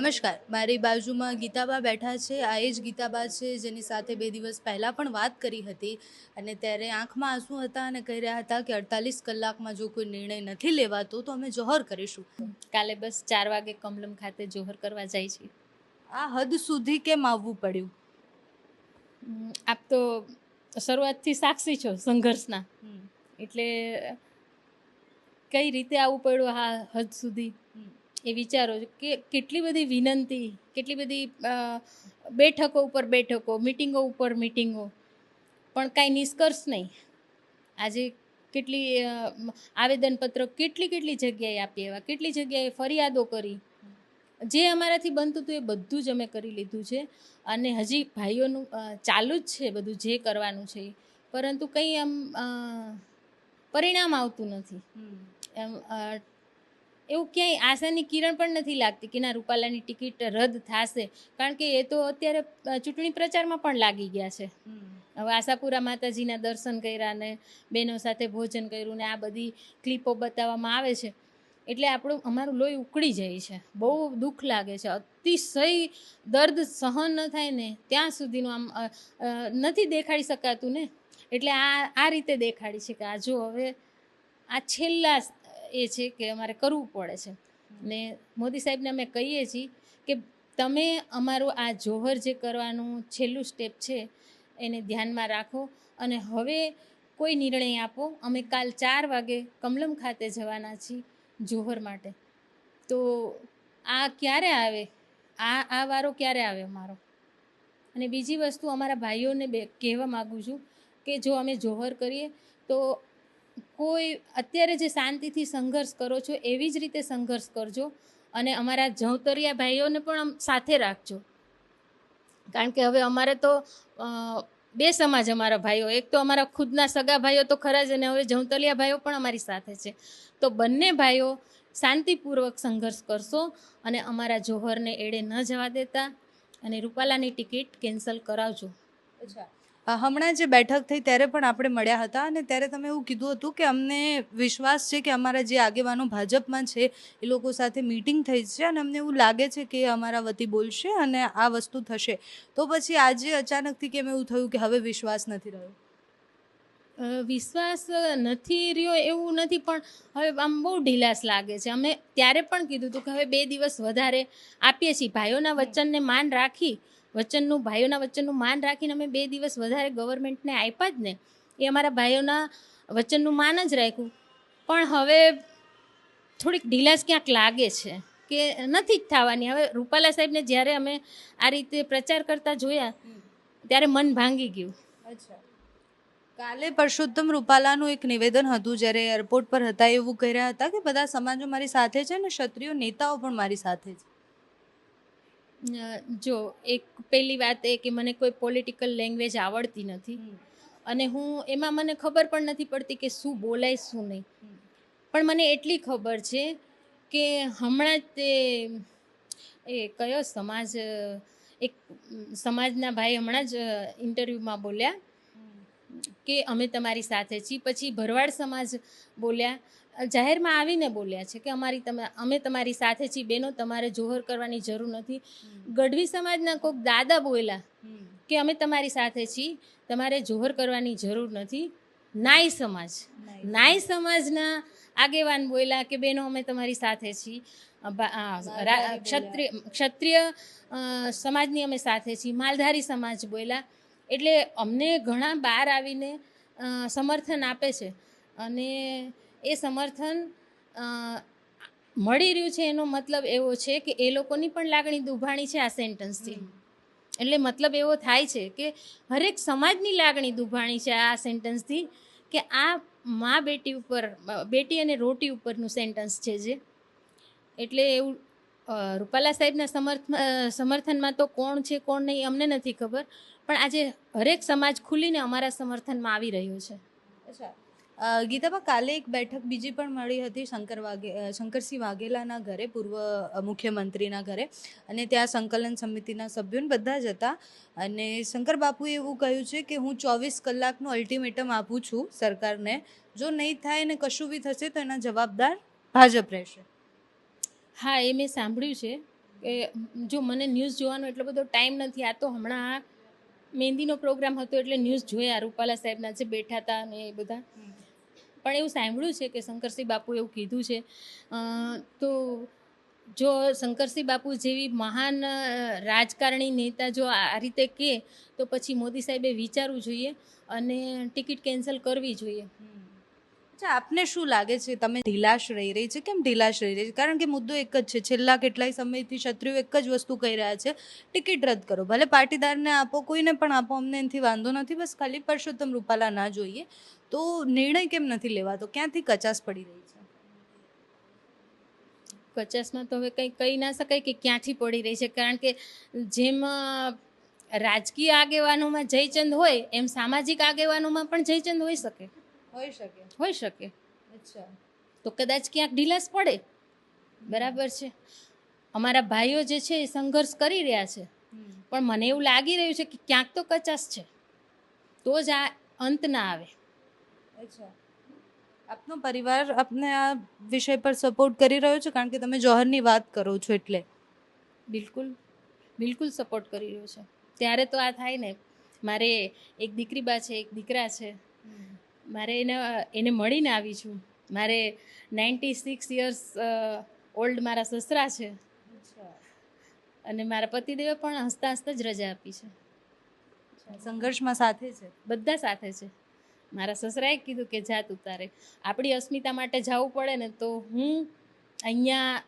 નમસ્કાર. મારી બાજુમાં ગીતાબા બેઠા છે. આ એ જ ગીતાબા છે જેની સાથે બે દિવસ પહેલાં પણ વાત કરી હતી અને ત્યારે આંખમાં આંસુ હતા અને કહી રહ્યા હતા કે અડતાલીસ કલાકમાં જો કોઈ નિર્ણય નથી લેવાતો તો અમે જોહર કરીશું. કાલે બસ ચાર વાગે કમલમ ખાતે જોહર કરવા જાય છે. આ હદ સુધી કેમ આવવું પડ્યું? આપ તો શરૂઆતથી સાક્ષી છો સંઘર્ષના. એટલે કઈ રીતે આવવું પડ્યું આ હદ સુધી? એ વિચારો કે કેટલી બધી વિનંતી કેટલી બધી બેઠકો ઉપર બેઠકો મિટિંગો ઉપર મિટિંગો પણ કાંઈ નિષ્કર્ષ નહીં. આજે કેટલી આવેદનપત્રો કેટલી કેટલી જગ્યાએ આપી એવા કેટલી જગ્યાએ ફરિયાદો કરી. જે અમારાથી બનતું હતું એ બધું જ અમે કરી લીધું છે. અને હજી ભાઈઓનું ચાલુ જ છે બધું જે કરવાનું છે પરંતુ કંઈ આમ પરિણામ આવતું નથી. એમ એવું ક્યાંય આશાની કિરણ પણ નથી લાગતી કે ના રૂપાલાની ટિકિટ રદ થશે. કારણ કે એ તો અત્યારે ચૂંટણી પ્રચારમાં પણ લાગી ગયા છે. હવે આશાપુરા માતાજીના દર્શન કર્યા ને બહેનો સાથે ભોજન કર્યું ને આ બધી ક્લિપો બતાવવામાં આવે છે. એટલે આપણું અમારું લોહી ઉકળી જાય છે. બહુ દુઃખ લાગે છે. અતિશય દર્દ સહન ન થાય ને ત્યાં સુધીનું આમ નથી દેખાડી શકાતું ને. એટલે આ આ રીતે દેખાડી છે કે આ જો હવે આ છેલ્લા એ છે કે અમારે કરવું પડે છે. ને મોદી સાહેબને અમે કહીએ છીએ કે તમે અમારું આ જોહર જે કરવાનું છેલ્લું સ્ટેપ છે, એને ધ્યાનમાં રાખો અને હવે કોઈ નિર્ણય આપો. અમે કાલ ચાર વાગે કમલમ ખાતે જવાના છીએ જોહર માટે. તો આ ક્યારે આવે? આ આ વારો ક્યારે આવે અમારો? અને બીજી વસ્તુ અમારા ભાઈઓને બે કહેવા માગું છું કે જો અમે જોહર કરીએ તો કોઈ અત્યારે જે શાંતિથી સંઘર્ષ કરો છો, એવી જ રીતે સંઘર્ષ કરજો અને અમારા જવતરિયા ભાઈઓને પણ સાથે રાખજો. કારણ કે હવે અમારે તો બે સમાજ અમારા ભાઈઓ, એક તો અમારા ખુદના સગા ભાઈઓ તો ખરા જ અને હવે જવતલિયા ભાઈઓ પણ અમારી સાથે છે. તો બંને ભાઈઓ શાંતિપૂર્વક સંઘર્ષ કરશો અને અમારા જોહરને એડે ન જવા દેતા અને રૂપાલાની ટિકિટ કેન્સલ કરાવજો. અચ્છા. હમણાં જે બેઠક થઈ ત્યારે પણ આપણે મળ્યા હતા અને ત્યારે તમે એવું કીધું હતું કે અમને વિશ્વાસ છે કે અમારા જે આગેવાનો ભાજપમાં છે, એ લોકો સાથે મીટિંગ થઈ છે અને અમને એવું લાગે છે કે અમારા વતી બોલશે અને આ વસ્તુ થશે. તો પછી આજે અચાનકથી કેમ એવું થયું કે હવે વિશ્વાસ નથી રહ્યો? વિશ્વાસ નથી રહ્યો એવું નથી, પણ હવે આમ બહુ ઢીલાસ લાગે છે. અમે ત્યારે પણ કીધું હતું કે હવે બે દિવસ વધારે આપીએ છીએ. ભાઈઓના વચનને માન રાખી વચનનું ભાઈઓના વચનનું માન રાખીને અમે બે દિવસ વધારે ગવર્મેન્ટને આપ્યા જ ને એ અમારા ભાઈઓના વચનનું માન જ રાખ્યું. પણ હવે થોડીક ઢીલાસ ક્યાંક લાગે છે કે નથી જ થવાની. હવે રૂપાલા સાહેબને જ્યારે અમે આ રીતે પ્રચાર કરતા જોયા ત્યારે મન ભાંગી ગયું. અચ્છા. કાલે પરસોત્તમ રૂપાલાનું એક નિવેદન હતું જ્યારે એરપોર્ટ પર હતા એવું કહી રહ્યા હતા કે બધા સમાજો મારી સાથે છે અને ક્ષત્રિય નેતાઓ પણ મારી સાથે છે. જો એક પહેલી વાત એ કે મને કોઈ પોલિટિકલ લેંગ્વેજ આવડતી નથી. અને હું એમાં મને ખબર પણ નથી પડતી કે શું બોલાય શું નહીં. પણ મને એટલી ખબર છે કે હમણાં જ તે એ કયો સમાજ એક સમાજના ભાઈ હમણાં જ ઇન્ટરવ્યૂમાં બોલ્યા. કે અમે તમારી સાથે છીએ. પછી ભરવાડ સમાજ બોલ્યા જાહેરમાં આવીને બોલ્યા છે કે અમારી તમે અમે તમારી સાથે છીએ બેનો તમારે જોહર કરવાની જરૂર નથી. ગઢવી સમાજના કોઈક દાદા બોલ્યા કે અમે તમારી સાથે છીએ તમારે જોહર કરવાની જરૂર નથી. નાઈ સમાજ. નાઈ સમાજના આગેવાન બોલ્યા કે બેનો અમે તમારી સાથે છીએ. ક્ષત્રિય ક્ષત્રિય સમાજની અમે સાથે છીએ. માલધારી સમાજ બોલ્યા એટલે અમને ઘણા બહાર આવીને સમર્થન આપે છે. અને એ સમર્થન મળી રહ્યું છે એનો મતલબ એવો છે કે એ લોકોની પણ લાગણી દુભાણી છે આ સેન્ટન્સથી. એટલે મતલબ એવો થાય છે કે હરેક સમાજની લાગણી દુભાણી છે આ સેન્ટન્સથી કે આ મા બેટી ઉપર બેટી અને રોટી ઉપરનું સેન્ટન્સ છે જે. એટલે એવું રૂપાલા સાહેબના સમર્થ સમર્થનમાં તો કોણ છે કોણ નહીં અમને નથી ખબર. પણ આજે હરેક સમાજ ખુલીને અમારા સમર્થનમાં આવી રહ્યો છે. અચ્છા. ગીતાબા કાલે એક બેઠક બીજી પણ મળી હતી શંકર વાઘે શંકરસિંહ વાઘેલાના ઘરે પૂર્વ મુખ્યમંત્રીના ઘરે. અને ત્યાં સંકલન સમિતિના સભ્યોને બધા જ હતા. અને શંકર બાપુએ એવું કહ્યું છે કે હું ચોવીસ કલાકનું અલ્ટિમેટમ આપું છું સરકારને. જો નહીં થાય ને કશું બી થશે તો એના જવાબદાર ભાજપ રહેશે. હા એ મેં સાંભળ્યું છે કે જો મને ન્યૂઝ જોવાનો એટલો બધો ટાઈમ નથી આ તો હમણાં મહેંદીનો પ્રોગ્રામ હતો એટલે ન્યૂઝ જોયા, રૂપાલા સાહેબના જે બેઠા હતા ને એ બધા. પણ એવું સાંભળ્યું છે કે શંકરસિંહ બાપુ એવું કીધું છે. તો જો શંકરસિંહ બાપુ જેવી મહાન રાજકારણી નેતા જો આ રીતે કહે તો પછી મોદી સાહેબે વિચારવું જોઈએ અને ટિકિટ કેન્સલ કરવી જોઈએ. અચ્છા, આપને શું લાગે છે તમે ઢીલાશ રહી રહી છે? કેમ ઢીલાશ રહી રહી છે? કારણ કે મુદ્દો એક જ છે, છેલ્લા કેટલાય સમયથી ક્ષત્રિયો એક જ વસ્તુ કહી રહ્યા છે, ટિકિટ રદ કરો. ભલે પાટીદારને આપો, કોઈને પણ આપો, અમને એનાથી વાંધો નથી, બસ ખાલી પરસોત્તમ રૂપાલા ના જોઈએ. તો નિર્ણય કેમ નથી લેવાતો? ક્યાંથી કચાસ પડી રહી છે? કચાસમાં તો હવે કંઈ કહી ના શકાય કે ક્યાંથી પડી રહી છે. કારણ કે જેમ રાજકીય આગેવાનોમાં જયચંદ હોય, એમ સામાજિક આગેવાનોમાં પણ જયચંદ હોઈ શકે. હોઈ શકે. હોઈ શકે. અચ્છા. તો કદાચ ક્યાંક ઢીલાસ પડે. બરાબર છે. અમારા ભાઈઓ જે છે એ સંઘર્ષ કરી રહ્યા છે. પણ મને એવું લાગી રહ્યું છે કે ક્યાંક તો કચાશ છે. તો જ આ અંત ના આવે. અચ્છા. આપનો પરિવાર આપને આ વિષય પર સપોર્ટ કરી રહ્યો છે? કારણ કે તમે જોહરની વાત કરો છો એટલે. બિલકુલ. બિલકુલ સપોર્ટ કરી રહ્યો છે. ત્યારે તો આ થાય ને. મારે એક દીકરી બા છે એક દીકરા છે. મારે એને એને મળીને આવી છું. મારે નાઇન્ટી સિક્સ યર્સ ઓલ્ડ મારા સસરા છે. અને મારા પતિદેવે પણ હસતા હસતા જ રજા આપી છે. સંઘર્ષમાં સાથે છે? બધા સાથે છે. મારા સસરાએ કીધું કે જા તું તારે. આપણી અસ્મિતા માટે જવું પડે ને તો હું અહીંયા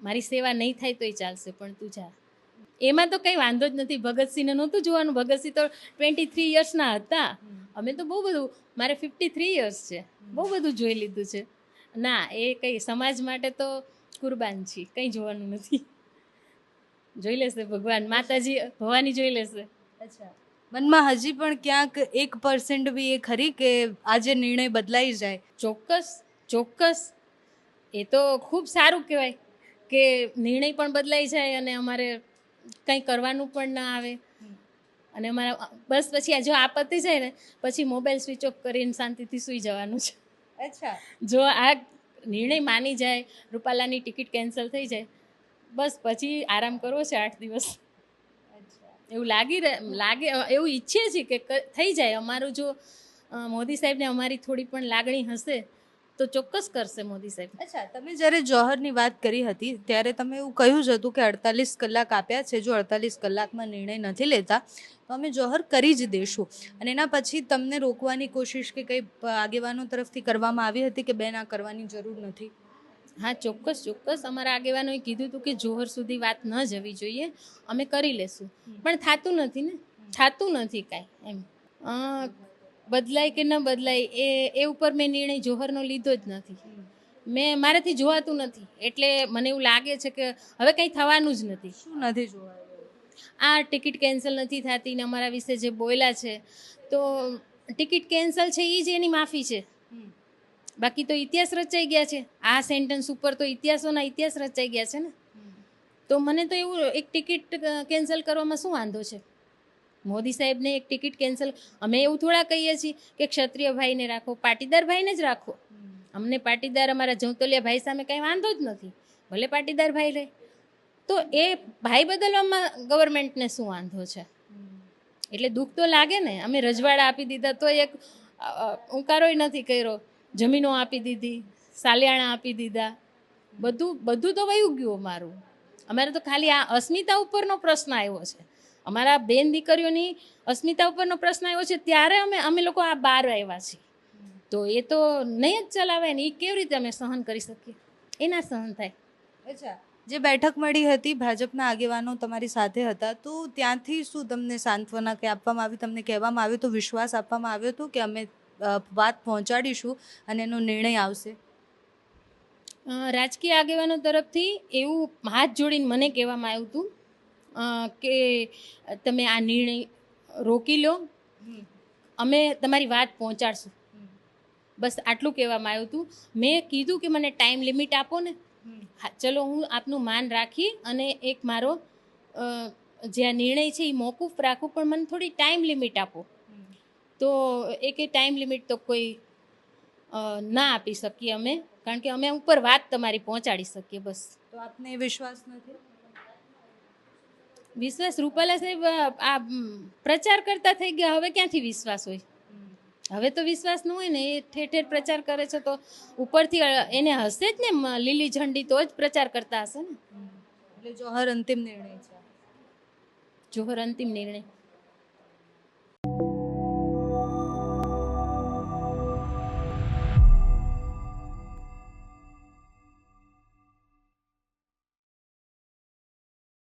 મારી સેવા નહીં થાય તોય ચાલશે પણ તું જા. એમાં તો કંઈ વાંધો જ નથી. ભગતસિંહને નહોતું જોવાનું. ભગતસિંહ તો ટ્વેન્ટી થ્રી યર્સના હતા. અમે તો બહુ બધું મારે ફિફ્ટી થ્રી યર્સ છે. બહુ બધું જોઈ લીધું છે. ના એ કંઈ સમાજ માટે તો કુરબાન છીએ કંઈ જોવાનું નથી. જોઈ લેશે ભગવાન માતાજી ભવાની જોઈ લેશે. અચ્છા. મનમાં હજી પણ ક્યાંક એક પર્સન્ટ બી એ ખરી કે આજે નિર્ણય બદલાઈ જાય? ચોક્કસ ચોક્કસ. એ તો ખૂબ સારું કહેવાય કે નિર્ણય પણ બદલાઈ જાય અને અમારે કંઈ કરવાનું પણ ના આવે. અને અમારા બસ પછી આ જો આપત્તિ જાય ને પછી મોબાઈલ સ્વિચ ઓફ કરીને શાંતિથી સૂઈ જવાનું છે. અચ્છા. જો આ નિર્ણય માની જાય રૂપાલાની ટિકિટ કેન્સલ થઈ જાય બસ પછી આરામ કરવો છે આઠ દિવસ. એવું લાગી રહે લાગે એવું ઈચ્છીએ છીએ કે થઈ જાય. અમારું જો મોદી સાહેબને અમારી થોડી પણ લાગણી હશે તો ચોક્કસ કરશે મોદી સાહેબ. અચ્છા તમે જ્યારે જોહરની વાત કરી હતી ત્યારે તમે એવું કહ્યું જ હતું કે અડતાલીસ કલાક આપ્યા છે જો અડતાલીસ કલાકમાં નિર્ણય નથી લેતા તો અમે જોહર કરી જ દેશું. અને એના પછી તમને રોકવાની કોશિશ કે કંઈ આગેવાનો તરફથી કરવામાં આવી હતી કે બેન આ કરવાની જરૂર નથી? હા ચોક્કસ ચોક્કસ. અમારા આગેવાનોએ કીધું હતું કે જોહર સુધી વાત ન જવી જોઈએ અમે કરી લેશું. પણ થતું નથી ને? થતું નથી કાંઈ એમ. બદલાય કે ન બદલાય એ એ ઉપર મેં નિર્ણય જોહરનો લીધો જ નથી. મેં મારાથી જોવાતું નથી. એટલે મને એવું લાગે છે કે હવે કંઈ થવાનું જ નથી. શું નથી જોવા આ ટિકિટ કેન્સલ નથી થતી ને અમારા વિશે જે બોલ્યા છે તો ટિકિટ કેન્સલ છે એ જ એની માફી છે. બાકી તો ઇતિહાસ રચાઈ ગયા છે. આ સેન્ટેન્સ ઉપર તો ઇતિહાસોના ઇતિહાસ રચાઈ ગયા છે ને. તો મને તો એવું એક ટિકિટ કેન્સલ કરવામાં શું વાંધો છે? મોદી સાહેબને એક ટિકિટ કેન્સલ. અમે એવું થોડા કહીએ છીએ કે ક્ષત્રિય ભાઈને રાખો, પાટીદાર ભાઈને જ રાખો. અમને પાટીદાર અમારા જૌતલિયા ભાઈ સામે કાંઈ વાંધો જ નથી. ભલે પાટીદાર ભાઈ રહે. તો એ ભાઈ બદલવામાં ગવર્મેન્ટને શું વાંધો છે? એટલે દુઃખ તો લાગે ને. અમે રજવાડા આપી દીધા તો એક ઉંકારોય નથી કર્યો. જમીનો આપી દીધી, સાલિયાણા આપી દીધા. બધું બધું તો વયું ગયું અમારું. અમારે તો ખાલી આ અસ્મિતા ઉપરનો પ્રશ્ન આવ્યો છે. અમારા બેન દીકરીઓની અસ્મિતા ઉપરનો પ્રશ્ન આવ્યો છે ત્યારે અમે અમે લોકો આ બહાર આવ્યા છીએ. તો એ તો નહીં જ ચલાવે ને એ કેવી રીતે અમે સહન કરી શકીએ? એ ના સહન થાય. અચ્છા જે બેઠક મળી હતી ભાજપના આગેવાનો તમારી સાથે હતા તો ત્યાંથી શું તમને સાંત્વના કે આપવામાં આવી તમને કહેવામાં આવ્યું તો વિશ્વાસ આપવામાં આવ્યો હતો કે અમે વાત પહોંચાડીશું અને એનો નિર્ણય આવશે? રાજકીય આગેવાનો તરફથી એવું હાથ જોડીને મને કહેવામાં આવ્યું હતું કે તમે આ નિર્ણય રોકી લો. અમે તમારી વાત પહોંચાડશું. બસ આટલું કહેવામાં આવ્યું હતું. મેં કીધું કે મને ટાઈમ લિમિટ આપો ને. ચલો, હું આપનું માન રાખી અને એક મારો જે આ નિર્ણય છે એ મોકૂફ રાખું, પણ મને થોડી ટાઈમ લિમિટ આપો. તો એક એ ટાઈમ લિમિટ તો કોઈ ના આપી શકીએ અમે. કારણ કે અમે ઉપર વાત તમારી પહોંચાડી શકીએ બસ. તો આપને વિશ્વાસ નથી? વિશ્વાસ રૂપાલા સાહેબ આ પ્રચાર કરતા થઈ ગયા. હવે ક્યાંથી વિશ્વાસ હોય? હવે તો વિશ્વાસ ન હોય ને એ ઠેર ઠેર પ્રચાર કરે છે તો ઉપરથી એને હશે જ ને લીલી ઝંડી તો જ પ્રચાર કરતા હશે ને? એટલે જોહર અંતિમ નિર્ણય છે. જોહર અંતિમ નિર્ણય.